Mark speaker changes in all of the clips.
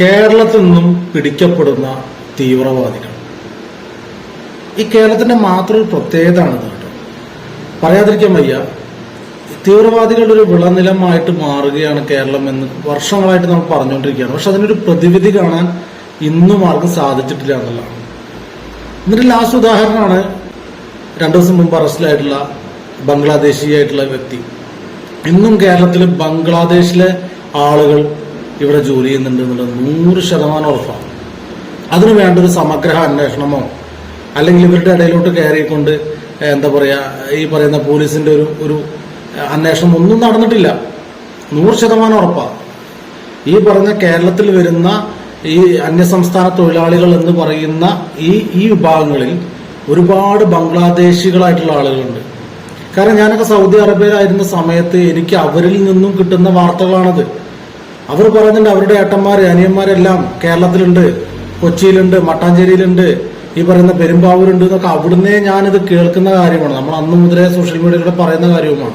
Speaker 1: കേരളത്തിൽ നിന്നും പിടിക്കപ്പെടുന്ന തീവ്രവാദികൾ. ഈ കേരളത്തിന്റെ മാത്രം ഒരു പ്രത്യേകതയാണ് ഇത് കേട്ടോ. പറയാതിരിക്കാൻ വയ്യ തീവ്രവാദികളുടെ ഒരു വിളനിലമായിട്ട് മാറുകയാണ് കേരളം എന്ന് വർഷങ്ങളായിട്ട് നമ്മൾ പറഞ്ഞുകൊണ്ടിരിക്കുകയാണ്. പക്ഷെ അതിനൊരു പ്രതിവിധി കാണാൻ ഇന്നും ആർക്കും സാധിച്ചിട്ടില്ല എന്നുള്ളതാണ്. എന്നിട്ട് ലാസ്റ്റ് ഉദാഹരണമാണ് രണ്ടു ദിവസം മുമ്പ് അറസ്റ്റിലായിട്ടുള്ള ബംഗ്ലാദേശിയായിട്ടുള്ള വ്യക്തി. ഇന്നും കേരളത്തിൽ ബംഗ്ലാദേശിലെ ആളുകൾ ഇവിടെ ജോലി ചെയ്യുന്നുണ്ട് എന്നുള്ളത് നൂറ് ശതമാനം ഉറപ്പാണ്. അതിനു വേണ്ട ഒരു സമഗ്ര അന്വേഷണമോ അല്ലെങ്കിൽ ഇവരുടെ ഇടയിലോട്ട് കയറിക്കൊണ്ട് എന്താ പറയുക ഈ പറയുന്ന പോലീസിന്റെ ഒരു ഒരു അന്വേഷണം ഒന്നും നടന്നിട്ടില്ല. നൂറ് ശതമാനം ഉറപ്പാണ് ഈ പറഞ്ഞ കേരളത്തിൽ വരുന്ന ഈ അന്യസംസ്ഥാന തൊഴിലാളികൾ എന്ന് പറയുന്ന ഈ ഈ വിഭാഗങ്ങളിൽ ഒരുപാട് ബംഗ്ലാദേശികളായിട്ടുള്ള ആളുകളുണ്ട്. കാരണം ഞാനൊക്കെ സൗദി അറേബ്യയിലായിരുന്ന സമയത്ത് എനിക്ക് അവരിൽ നിന്നും കിട്ടുന്ന വാർത്തകളാണത്. അവർ പറയുന്നുണ്ട് അവരുടെ ഏട്ടന്മാർ അനിയന്മാരെല്ലാം കേരളത്തിലുണ്ട് കൊച്ചിയിലുണ്ട് മട്ടാഞ്ചേരിയിലുണ്ട് ഈ പറയുന്ന പെരുമ്പാവൂരുണ്ട് എന്നൊക്കെ അവിടുന്നേ ഞാനിത് കേൾക്കുന്ന കാര്യമാണ്. നമ്മൾ അന്ന് മുതലേ സോഷ്യൽ മീഡിയയിലൂടെ പറയുന്ന കാര്യവുമാണ്.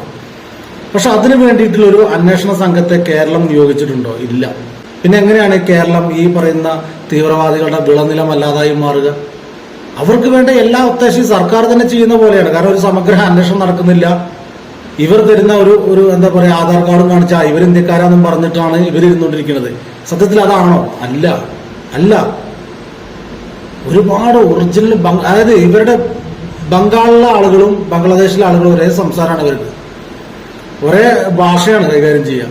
Speaker 1: പക്ഷെ അതിനു വേണ്ടിയിട്ടുള്ള ഒരു അന്വേഷണ സംഘത്തെ കേരളം നിയോഗിച്ചിട്ടുണ്ടോ? ഇല്ല. പിന്നെ എങ്ങനെയാണ് കേരളം ഈ പറയുന്ന തീവ്രവാദികളുടെ വിളനിലം അല്ലാതായി മാറുക? അവർക്ക് വേണ്ട എല്ലാ ഒത്താശയും സർക്കാർ തന്നെ ചെയ്യുന്ന പോലെയാണ്. കാരണം ഒരു സമഗ്ര അന്വേഷണം നടക്കുന്നില്ല. ഇവർ തരുന്ന ഒരു ഒരു എന്താ പറയാ ആധാർ കാർഡും കാണിച്ചാൽ ഇവർ ഇന്ത്യക്കാരാന്നും പറഞ്ഞിട്ടാണ് ഇവർ ഇരുന്നുകൊണ്ടിരിക്കുന്നത് സത്യത്തിൽ അതാണോ? അല്ല. അല്ല. ഒരുപാട് ഒറിജിനൽ അതായത് ഇവരുടെ ബംഗാളിലെ ആളുകളും ബംഗ്ലാദേശിലെ ആളുകളും ഒരേ സംസാരമാണ് ഇവർക്ക്. ഒരേ ഭാഷയാണ് കൈകാര്യം ചെയ്യുക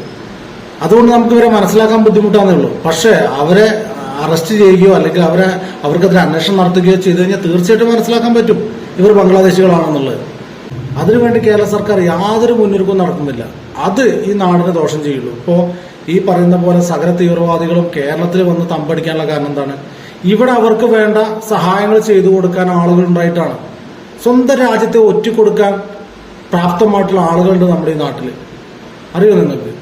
Speaker 1: അതുകൊണ്ട് നമുക്ക് ഇവരെ മനസ്സിലാക്കാൻ ബുദ്ധിമുട്ടാന്നേ ഉള്ളൂ. പക്ഷേ അവരെ അറസ്റ്റ് ചെയ്യുകയോ അല്ലെങ്കിൽ അവരെ അവർക്കെതിരെ അന്വേഷണം നടത്തുകയോ ചെയ്തു കഴിഞ്ഞാൽ തീർച്ചയായിട്ടും മനസ്സിലാക്കാൻ പറ്റും ഇവർ ബംഗ്ലാദേശികളാണെന്നുള്ളത്. അതിനുവേണ്ടി കേരള സർക്കാർ യാതൊരു മുന്നൊരുക്കവും നടക്കുന്നില്ല അത് ഈ നാടിന് ദോഷം ചെയ്യുള്ളൂ. ഇപ്പോൾ ഈ പറയുന്ന പോലെ സകല തീവ്രവാദികളും കേരളത്തിൽ വന്ന് തമ്പടിക്കാനുള്ള കാരണം എന്താണ്? ഇവിടെ അവർക്ക് വേണ്ട സഹായങ്ങൾ ചെയ്തു കൊടുക്കാൻ ആളുകൾ ഉണ്ടായിട്ടാണ്. സ്വന്തം രാജ്യത്തെ ഒറ്റിക്കൊടുക്കാൻ പ്രാപ്തമായിട്ടുള്ള ആളുകളുണ്ട് നമ്മുടെ ഈ നാട്ടിൽ അറിയോ നിങ്ങൾക്ക്?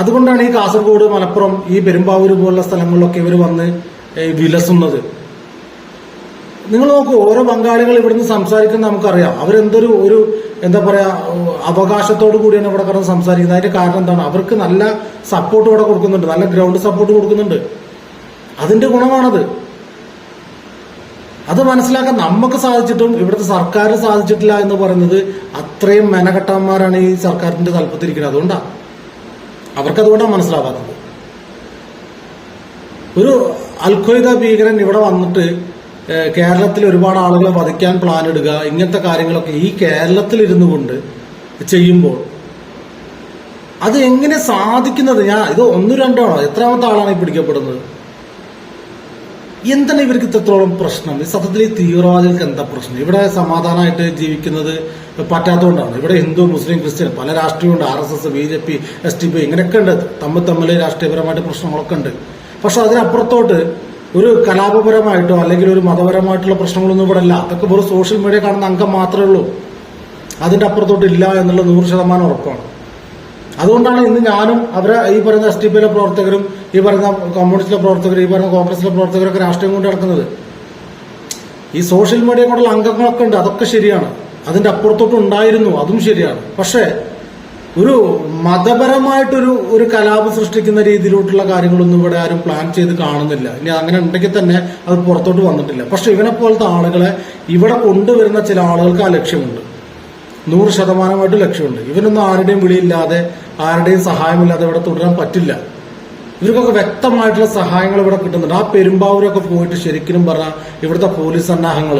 Speaker 1: അതുകൊണ്ടാണ് ഈ കാസർഗോഡ് മലപ്പുറം ഈ പെരുമ്പാവൂര് പോലുള്ള സ്ഥലങ്ങളിലൊക്കെ ഇവർ വന്ന് വിലസുന്നത്. നിങ്ങൾ നോക്കൂ ഓരോ പങ്കാളികൾ ഇവിടുന്ന് സംസാരിക്കുന്ന നമുക്കറിയാം. അവരെന്തൊരു ഒരു എന്താ പറയാ അവകാശത്തോടു കൂടിയാണ് ഇവിടെ കിടന്ന് സംസാരിക്കുന്നത്. അതിന്റെ കാരണം എന്താണ്? അവർക്ക് നല്ല സപ്പോർട്ട് ഇവിടെ കൊടുക്കുന്നുണ്ട്. നല്ല ഗ്രൗണ്ട് സപ്പോർട്ട് കൊടുക്കുന്നുണ്ട്. അതിന്റെ ഗുണമാണത്. അത് മനസ്സിലാക്കാൻ നമുക്ക് സാധിച്ചിട്ടും ഇവിടുത്തെ സർക്കാർ സാധിച്ചിട്ടില്ല എന്ന് പറയുന്നത് അത്രയും മെനകെട്ടന്മാരാണ് ഈ സർക്കാരിന്റെ തലപ്പത്തിരിക്കുന്നത്. അതുകൊണ്ടാണ് അവർക്ക് അതുകൊണ്ടാണ് മനസ്സിലാവാത്തത്. ഒരു അൽഖ്വയ്ദ ഭീകരൻ ഇവിടെ വന്നിട്ട് കേരളത്തിൽ ഒരുപാട് ആളുകളെ വധിക്കാൻ പ്ലാൻ ഇടുക ഇങ്ങനത്തെ കാര്യങ്ങളൊക്കെ ഈ കേരളത്തിൽ ഇരുന്നു കൊണ്ട് ചെയ്യുമ്പോൾ അത് എങ്ങനെ സാധിക്കുന്നത്? ഞാൻ ഇത് ഒന്ന് രണ്ടാണോ എത്രാമത്തെ ആളാണ് ഈ പിടിക്കപ്പെടുന്നത്? എന്താണ് ഇവർക്ക് ഇത്രത്തോളം പ്രശ്നം? ഈ സത്യത്തിൽ ഈ തീവ്രവാദികൾക്ക് എന്താ പ്രശ്നം? ഇവിടെ സമാധാനമായിട്ട് ജീവിക്കുന്നത് പറ്റാത്തതുകൊണ്ടാണ്. ഇവിടെ ഹിന്ദു മുസ്ലിം ക്രിസ്ത്യൻ പല രാഷ്ട്രീയമുണ്ട്. R S S B J P S T P ഇങ്ങനെയൊക്കെ ഉണ്ട്. തമ്മിൽ തമ്മിൽ രാഷ്ട്രീയപരമായിട്ട് പ്രശ്നങ്ങളൊക്കെ ഉണ്ട്. പക്ഷെ അതിനപ്പുറത്തോട്ട് ഒരു കലാപപരമായിട്ടോ അല്ലെങ്കിൽ ഒരു മതപരമായിട്ടുള്ള പ്രശ്നങ്ങളൊന്നും ഇവിടെ ഇല്ല. അതൊക്കെ വെറും സോഷ്യൽ മീഡിയ കാണുന്ന അംഗം മാത്രമേ ഉള്ളൂ. അതിന്റെ അപ്പുറത്തോട്ട് ഇല്ല എന്നുള്ള നൂറ് ശതമാനം ഉറപ്പാണ്. അതുകൊണ്ടാണ് ഇന്ന് ഞാനും അവരെ ഈ പറയുന്ന എസ് ടി പിയിലെ പ്രവർത്തകരും ഈ പറയുന്ന കമ്മ്യൂണിസ്റ്റിലെ പ്രവർത്തകരും ഈ പറയുന്ന കോൺഗ്രസിലെ പ്രവർത്തകരൊക്കെ രാഷ്ട്രീയം കൊണ്ട് നടക്കുന്നത്. ഈ സോഷ്യൽ മീഡിയ കൊണ്ടുള്ള അംഗങ്ങളൊക്കെ ഉണ്ട്. അതൊക്കെ ശരിയാണ്. അതിന്റെ അപ്പുറത്തോട്ട് ഉണ്ടായിരുന്നു. അതും ശരിയാണ്. പക്ഷേ ഒരു മതപരമായിട്ടൊരു ഒരു കലാപം സൃഷ്ടിക്കുന്ന രീതിയിലോട്ടുള്ള കാര്യങ്ങളൊന്നും ഇവിടെ ആരും പ്ലാൻ ചെയ്ത് കാണുന്നില്ല. ഇനി അങ്ങനെ ഉണ്ടെങ്കിൽ തന്നെ അത് പുറത്തോട്ട് വന്നിട്ടില്ല. പക്ഷെ ഇവനെ പോലത്തെ ആളുകളെ ഇവിടെ കൊണ്ടുവരുന്ന ചില ആളുകൾക്ക് ആ ലക്ഷ്യമുണ്ട്. നൂറ് ശതമാനമായിട്ട് ലക്ഷ്യമുണ്ട്. ഇവനൊന്നും ആരുടെയും വിളിയില്ലാതെ ആരുടെയും സഹായമില്ലാതെ ഇവിടെ തുടരാൻ പറ്റില്ല. ഇവർക്കൊക്കെ വ്യക്തമായിട്ടുള്ള സഹായങ്ങൾ ഇവിടെ കിട്ടുന്നുണ്ട്. ആ പെരുമ്പാവൂരൊക്കെ പോയിട്ട് ശരിക്കും പറഞ്ഞാൽ ഇവിടുത്തെ പോലീസ് സന്നാഹങ്ങൾ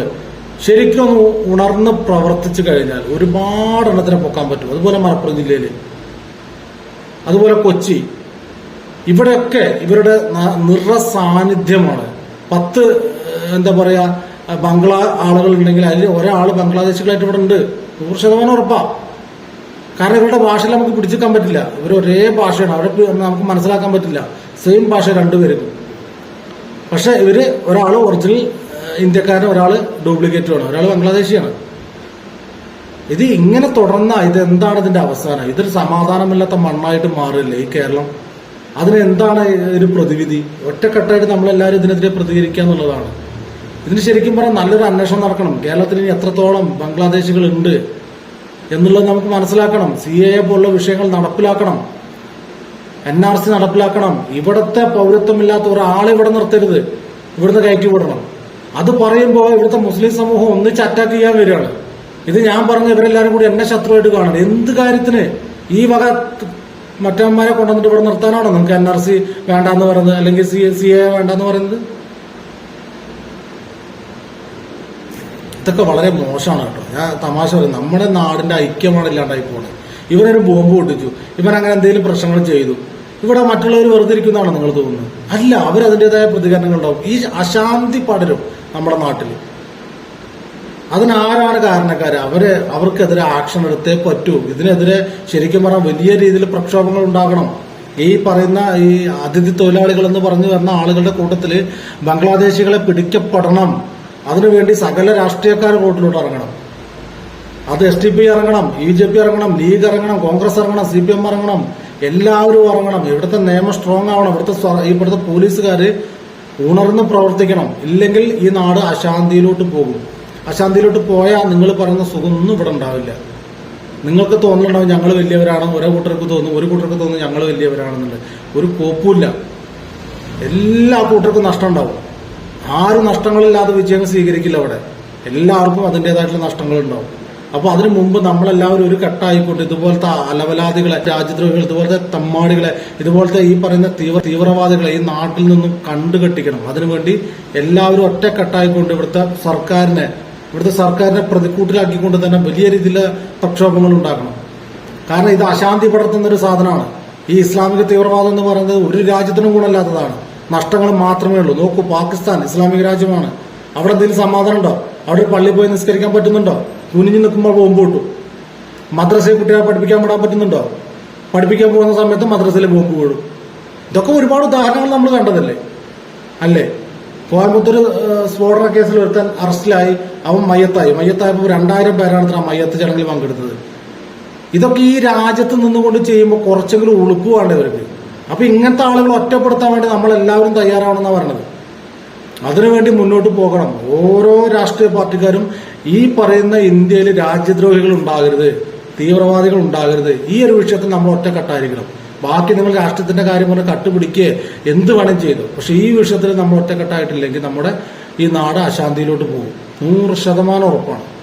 Speaker 1: ശരിക്കും ഒന്ന് ഉണർന്ന് പ്രവർത്തിച്ചു കഴിഞ്ഞാൽ ഒരുപാട് എണ്ണത്തിനെ പൊക്കാൻ പറ്റും. അതുപോലെ മലപ്പുറം ജില്ലയിൽ അതുപോലെ കൊച്ചി. ഇവിടെയൊക്കെ ഇവരുടെ ന- നിറ സാന്നിധ്യമാണ്. പത്ത് എന്താ പറയാ ബംഗ്ലാ ആളുകൾ ഉണ്ടെങ്കിൽ അതിൽ ഒരാൾ ബംഗ്ലാദേശികളായിട്ട് ഇവിടെ ഉണ്ട്. നൂറ് ശതമാനം ഉറപ്പാ. കാരണം ഇവരുടെ ഭാഷയിൽ നമുക്ക് പിടിച്ചെടുക്കാൻ പറ്റില്ല. ഇവർ ഒരേ ഭാഷയാണ്. അവരെ നമുക്ക് മനസ്സിലാക്കാൻ പറ്റില്ല. സെയിം ഭാഷ രണ്ടുപേരും. പക്ഷെ ഇവർ ഒരാൾ ഒറിജിനൽ ഇന്ത്യക്കാരൻ ഒരാൾ ഡ്യൂപ്ലിക്കേറ്റുമാണ് ഒരാൾ ബംഗ്ലാദേശിയാണ്. ഇത് ഇങ്ങനെ തുടർന്ന ഇത് എന്താണ് ഇതിന്റെ അവസാനം? ഇതൊരു സമാധാനമില്ലാത്ത മണ്ണായിട്ട് മാറില്ലേ ഈ കേരളം? അതിന് എന്താണ് ഒരു പ്രതിവിധി? ഒറ്റക്കെട്ടായിട്ട് നമ്മളെല്ലാവരും ഇതിനെതിരെ പ്രതികരിക്കുക എന്നുള്ളതാണ്. ഇതിന് ശരിക്കും പറഞ്ഞാൽ നല്ലൊരു അന്വേഷണം നടക്കണം. കേരളത്തിൽ ഇനി എത്രത്തോളം ബംഗ്ലാദേശികൾ ഉണ്ട് എന്നുള്ളത് നമുക്ക് മനസ്സിലാക്കണം. സി എ പോലുള്ള വിഷയങ്ങൾ നടപ്പിലാക്കണം. എൻ ആർ സി നടപ്പിലാക്കണം. ഇവിടത്തെ പൗരത്വമില്ലാത്ത ഒരാളെ ഇവിടെ നിർത്തരുത്. ഇവിടുന്ന് കയറ്റി വിടണം. അത് പറയുമ്പോൾ ഇവിടുത്തെ മുസ്ലിം സമൂഹം ഒന്നിച്ച് അറ്റാക്ക് ചെയ്യാൻ വരികയാണ്. ഇത് ഞാൻ പറഞ്ഞ ഇവരെല്ലാരും കൂടി എന്നെ ശത്രുവായിട്ട് കാണണം. എന്ത് കാര്യത്തിന് ഈ വക മറ്റന്മാരെ കൊണ്ടുവന്നിട്ട് ഇവിടെ നിർത്താനാണോ? നമുക്ക് എൻ ആർ സി വേണ്ടെന്ന് പറയുന്നത് അല്ലെങ്കിൽ സി സി എ വേണ്ടെന്ന് പറയുന്നത്? ഇതൊക്കെ വളരെ മോശമാണ് കേട്ടോ. ഞാൻ തമാശ പറയും. നമ്മുടെ നാടിന്റെ ഐക്യമാണ് ഇല്ലാണ്ടായി പോണത് ഇവനൊരു ബോംബ് പൊട്ടിച്ചു. ഇവൻ അങ്ങനെ എന്തെങ്കിലും പ്രശ്നങ്ങൾ ചെയ്തു. ഇവിടെ മറ്റുള്ളവർ വെറുതെ ഇരിക്കുന്നതാണ് നിങ്ങൾ തോന്നുന്നത്? അല്ല അവരതിന്റെതായ പ്രതികരണങ്ങൾ ഉണ്ടാവും. ഈ അശാന്തി പടരും നമ്മുടെ നാട്ടിൽ അതിനാരാണ് കാരണക്കാർ അവർ അവർക്കെതിരെ ആക്ഷൻ എടുത്തേ പറ്റൂ. ഇതിനെതിരെ ശരിക്കും പറഞ്ഞാൽ വലിയ രീതിയിൽ പ്രക്ഷോഭങ്ങൾ ഉണ്ടാകണം. ഈ പറയുന്ന ഈ അതിഥി തൊഴിലാളികൾ എന്ന് പറഞ്ഞു വരുന്ന ആളുകളുടെ കൂട്ടത്തിൽ ബംഗ്ലാദേശികളെ പിടിക്കപ്പെടണം. അതിനുവേണ്ടി സകല രാഷ്ട്രീയക്കാർ റോട്ടിലോട്ട് ഇറങ്ങണം. അത് എസ് ടി പി ഇറങ്ങണം ബി ജെ പി ഇറങ്ങണം ലീഗ് ഇറങ്ങണം കോൺഗ്രസ് ഇറങ്ങണം സി പി എം ഇറങ്ങണം. എല്ലാവരും ഉറങ്ങണം. ഇവിടുത്തെ നിയമം സ്ട്രോങ് ആവണം. ഇവിടുത്തെ ഇവിടുത്തെ പോലീസുകാർ ഉണർന്ന് പ്രവർത്തിക്കണം. ഇല്ലെങ്കിൽ ഈ നാട് അശാന്തിയിലോട്ട് പോകും. അശാന്തിയിലോട്ട് പോയാൽ നിങ്ങൾ പറയുന്ന സുഖമൊന്നും ഇവിടെ ഉണ്ടാവില്ല. നിങ്ങൾക്ക് തോന്നുന്നുണ്ടാവും ഞങ്ങൾ വലിയവരാണ് ഒരേ കൂട്ടർക്ക് തോന്നും ഒരു കൂട്ടർക്ക് തോന്നും ഞങ്ങൾ വലിയവരാണെന്നുണ്ട് ഒരു കോപ്പുമില്ല. എല്ലാ കൂട്ടർക്കും നഷ്ടം ഉണ്ടാവും ആരും നഷ്ടങ്ങളില്ലാതെ വിജയം സ്വീകരിക്കില്ല അവിടെ. എല്ലാവർക്കും അതിന്റെതായിട്ടുള്ള നഷ്ടങ്ങൾ അപ്പൊ അതിനു മുമ്പ് നമ്മളെല്ലാവരും ഒരു കെട്ടായിക്കൊണ്ട് ഇതുപോലത്തെ അലവലാദികളെ രാജ്യദ്രോഹികൾ ഇതുപോലത്തെ തമ്മാടികളെ ഇതുപോലത്തെ ഈ പറയുന്ന തീവ്ര തീവ്രവാദികളെ ഈ നാട്ടിൽ നിന്നും കണ്ടുകെട്ടിക്കണം. അതിനുവേണ്ടി എല്ലാവരും ഒറ്റക്കെട്ടായിക്കൊണ്ട് ഇവിടുത്തെ സർക്കാരിനെ ഇവിടുത്തെ സർക്കാരിനെ പ്രതിക്കൂട്ടിലാക്കിക്കൊണ്ട് തന്നെ വലിയ രീതിയിലുള്ള പ്രക്ഷോഭങ്ങൾ ഉണ്ടാക്കണം. കാരണം ഇത് അശാന്തി പടർത്തുന്ന ഒരു സാധനമാണ്. ഈ ഇസ്ലാമിക തീവ്രവാദം എന്ന് പറയുന്നത് ഒരു രാജ്യത്തിനും ഗുണമില്ലാത്തതാണ് നഷ്ടങ്ങൾ മാത്രമേ ഉള്ളൂ. നോക്കൂ പാകിസ്ഥാൻ ഇസ്ലാമിക രാജ്യമാണ്. അവിടെ എന്തെങ്കിലും സമാധാനം ഉണ്ടോ? അവിടെ ഒരു പള്ളിയിൽ പോയി നിസ്കരിക്കാൻ പറ്റുന്നുണ്ടോ? കുനിഞ്ഞു നിൽക്കുമ്പോൾ ബോംബ് കിട്ടും മദ്രസയിൽ കുട്ടികളെ പഠിപ്പിക്കാൻ വിടാൻ പറ്റുന്നുണ്ടോ? പഠിപ്പിക്കാൻ പോകുന്ന സമയത്ത് മദ്രസയിലെ ബോംബ് വീഴും ഇതൊക്കെ ഒരുപാട് ഉദാഹരണങ്ങൾ നമ്മൾ കണ്ടതല്ലേ? അല്ലേ? കോയമ്പത്തൂർ സ്ഫോടന കേസിൽ ഒരുത്തൻ അറസ്റ്റിലായി. അവൻ മയ്യത്തായി. മയ്യത്തായപ്പോൾ രണ്ടായിരം പേരാണ് ആ മയ്യത്ത് ചടങ്ങിൽ പങ്കെടുത്തത്. ഇതൊക്കെ ഈ രാജ്യത്ത് നിന്നുകൊണ്ട് ചെയ്യുമ്പോൾ കുറച്ചെങ്കിലും ഉളുപ്പ് വേണ്ട ഇവർക്ക്. അപ്പൊ ഇങ്ങനത്തെ ആളുകൾ ഒറ്റപ്പെടുത്താൻ വേണ്ടി നമ്മൾ എല്ലാവരും തയ്യാറാവണമെന്നാണ് പറഞ്ഞത്. അതിനുവേണ്ടി മുന്നോട്ട് പോകണം. ഓരോ രാഷ്ട്രീയ പാർട്ടിക്കാരും ഈ പറയുന്ന ഇന്ത്യയിൽ രാജ്യദ്രോഹികൾ ഉണ്ടാകരുത് തീവ്രവാദികൾ ഉണ്ടാകരുത്. ഈ ഒരു വിഷയത്തിൽ നമ്മൾ ഒറ്റക്കെട്ടായിരിക്കണം. ബാക്കി നിങ്ങൾ രാഷ്ട്രത്തിന്റെ കാര്യം പറഞ്ഞ് കട്ടുപിടിക്കുക എന്ത് വേണം ചെയ്തു. പക്ഷെ ഈ വിഷയത്തിൽ നമ്മൾ ഒറ്റക്കെട്ടായിട്ടില്ലെങ്കിൽ നമ്മുടെ ഈ നാട് അശാന്തിയിലോട്ട് പോകും. നൂറ് ശതമാനം ഉറപ്പാണ്.